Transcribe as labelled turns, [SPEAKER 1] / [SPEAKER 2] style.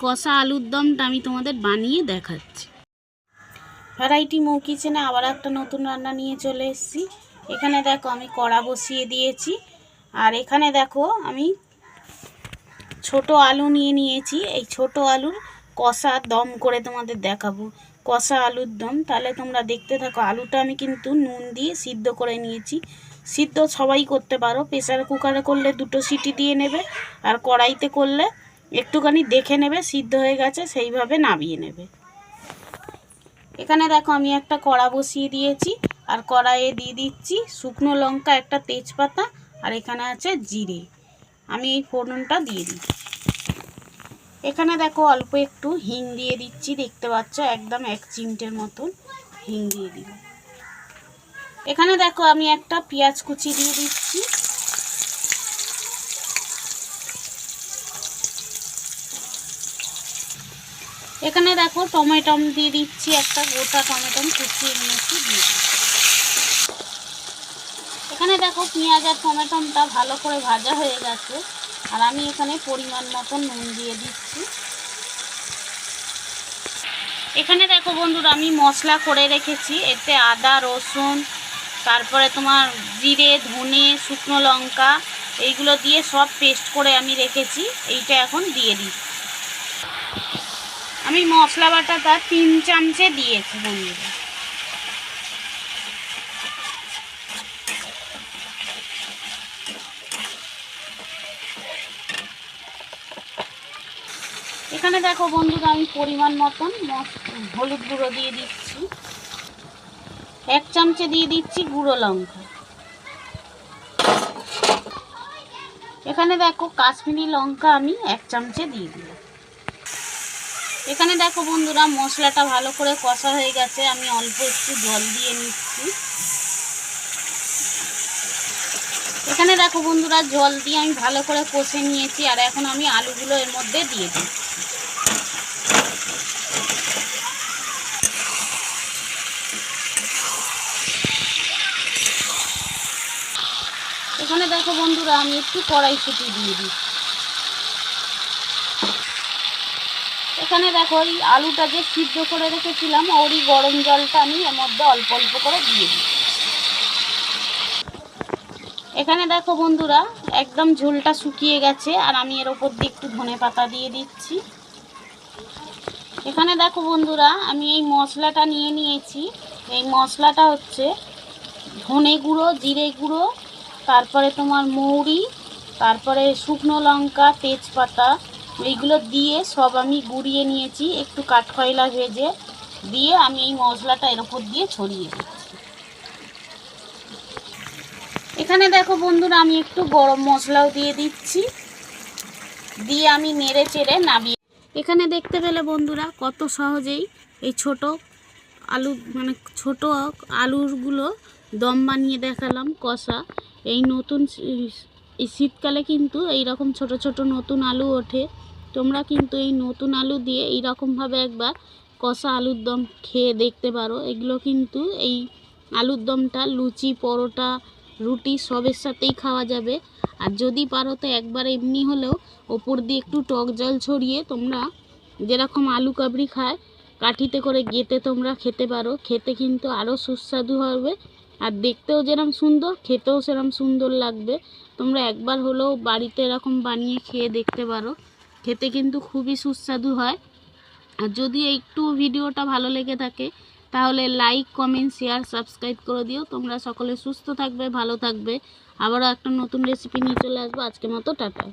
[SPEAKER 1] কষা আলুর দমটা আমি তোমাদের বানিয়ে দেখাচ্ছি। ভ্যারাইটি মৌ কিচেনে আবার একটা নতুন রান্না নিয়ে চলে এসেছি। এখানে দেখো আমি কড়া বসিয়ে দিয়েছি। আর এখানে দেখো আমি ছোট আলু নিয়ে নিয়েছি। এই ছোট আলুর কষা দম করে তোমাদের দেখাবো। কষা আলুর দম, তাহলে তোমরা দেখতে থাকো, আলুটা আমি কিন্তু নুন দিয়ে সিদ্ধ করে নিয়েছি। সিদ্ধ সবাই করতে পারো, প্রেসার কুকারে করলে দুটো সিটি দিয়ে নেবে, আর কড়াইতে করলে একটুখানি দেখে নেবে, সিদ্ধ হয়ে গেছে, সেইভাবে নামিয়ে নেবে। এখানে দেখো আমি একটা কড়া বসিয়ে দিয়েছি, আর কড়াইয়ে দিয়ে দিচ্ছি শুকনো লঙ্কা, একটা তেজপাতা, আর এখানে আছে জিরে। আমি এই ফোড়নটা দিয়ে দিই এখানে দেখো অল্প একটু হিং দিয়ে দিচ্ছি, দেখতে পাচ্ছ একদম এক চিমটের মতন হিং দিয়ে দিল এখানে দেখো আমি একটা পেঁয়াজ কুচি দিয়ে দিচ্ছি। এখানে দেখো টমেটম দিয়ে দিচ্ছি, একটা গোটা টমেটম কুচিয়ে নিয়েছি দিয়ে এখানে দেখো পেঁয়াজ আর টমেটমটা ভালো করে ভাজা হয়ে গেছে, আর আমি এখানে পরিমাণ মতো নুন দিয়ে দিচ্ছি। এখানে দেখো বন্ধুরা, আমি মশলা করে রেখেছি, এতে আদা, রসুন, তারপরে তোমার জিরে, ধনে, শুকনো লঙ্কা, এইগুলো দিয়ে সব পেস্ট করে আমি রেখেছি, এইটা এখন দিয়ে দিই আমি মশলা বাটাটা তিন চামচে দিয়েছি বন্ধুরা। এখানে দেখো বন্ধুরা, আমি পরিমাণ মতন হলুদ গুঁড়ো দিয়ে দিচ্ছি। এক চামচে দিয়ে দিচ্ছি গুঁড়ো লঙ্কা। এখানে দেখো কাশ্মীরি লঙ্কা আমি এক চামচে দিয়ে দিলাম। এখানে দেখো বন্ধুরা, মশলাটা ভালো করে কষা হয়ে গেছে। আমি অল্প একটু জল দিয়ে নিচ্ছি। এখানে দেখো বন্ধুরা, জল দিয়ে আমি ভালো করে কষে নিয়েছি, আর এখন আমি আলুগুলো এর মধ্যে দিয়ে দিই। এখানে দেখো বন্ধুরা, আমি একটু কড়াইশুঁটি দিয়ে দিই এখানে দেখো, এই আলুটা যে সিদ্ধ করে রেখেছিলাম, ওরই গরম জলটা আমি এর মধ্যে অল্প অল্প করে দিয়ে দিই। এখানে দেখো বন্ধুরা, একদম ঝোলটা শুকিয়ে গেছে, আর আমি এর ওপর দিয়ে একটু ধনে পাতা দিয়ে দিচ্ছি। এখানে দেখো বন্ধুরা, আমি এই মশলাটা নিয়ে নিয়েছি। এই মশলাটা হচ্ছে ধনে গুঁড়ো, জিরে গুঁড়ো, তারপরে তোমার মৌরি, তারপরে শুকনো লঙ্কা, তেজপাতা এইগুলো দিয়ে সব আমি গুঁড়িয়ে নিয়েছি, একটু কাঠকয়লা ভেজে দিয়ে আমি এই মশলাটা এর ওপর দিয়ে ছড়িয়ে দিচ্ছি। এখানে দেখো বন্ধুরা, আমি একটু গরম মশলাও দিয়ে দিচ্ছি, দিয়ে আমি নেড়ে চেড়ে নামিয়ে এখানে দেখতে পেলে বন্ধুরা কত সহজেই এই ছোট আলু মানে ছোট আলুরগুলো দম বানিয়ে দেখালাম কষা। এই নতুন এই শীতকালে কিন্তু এই রকম ছোট ছোট নতুন আলু ওঠে। তোমরা কিন্তু এই নতুন আলু দিয়ে এই রকমভাবে একবার কষা আলুর দম খেয়ে দেখতে পারো। এগুলো কিন্তু এই আলুর দমটা, লুচি, পরোটা, রুটি সবের সাথেই খাওয়া যাবে। আর যদি পারো তো একবার এমনি হলেও ওপর দিয়ে একটু টক জল ছড়িয়ে তোমরা যেরকম আলু কাবড়ি খায়, কাঠিতে করে গেতে তোমরা খেতে পারো। খেতে কিন্তু আরও সুস্বাদু হবে। আর দেখতেও যেরকম সুন্দর, খেতেও সেরকম সুন্দর লাগবে। তোমরা একবার হলেও বাড়িতে এরকম বানিয়ে খেয়ে দেখতে পারো। খেতে কিন্তু খুবই সুস্বাদু হয়। আর যদি একটু ভিডিওটা ভালো লেগে থাকে, তাহলে লাইক কমেন্ট শেয়ার সাবস্ক্রাইব করে দিও। তোমরা সকলে সুস্থ থাকবে, ভালো থাকবে। আবারও একটা নতুন রেসিপি নিয়ে চলে আসব। আজকে মতো টাটা।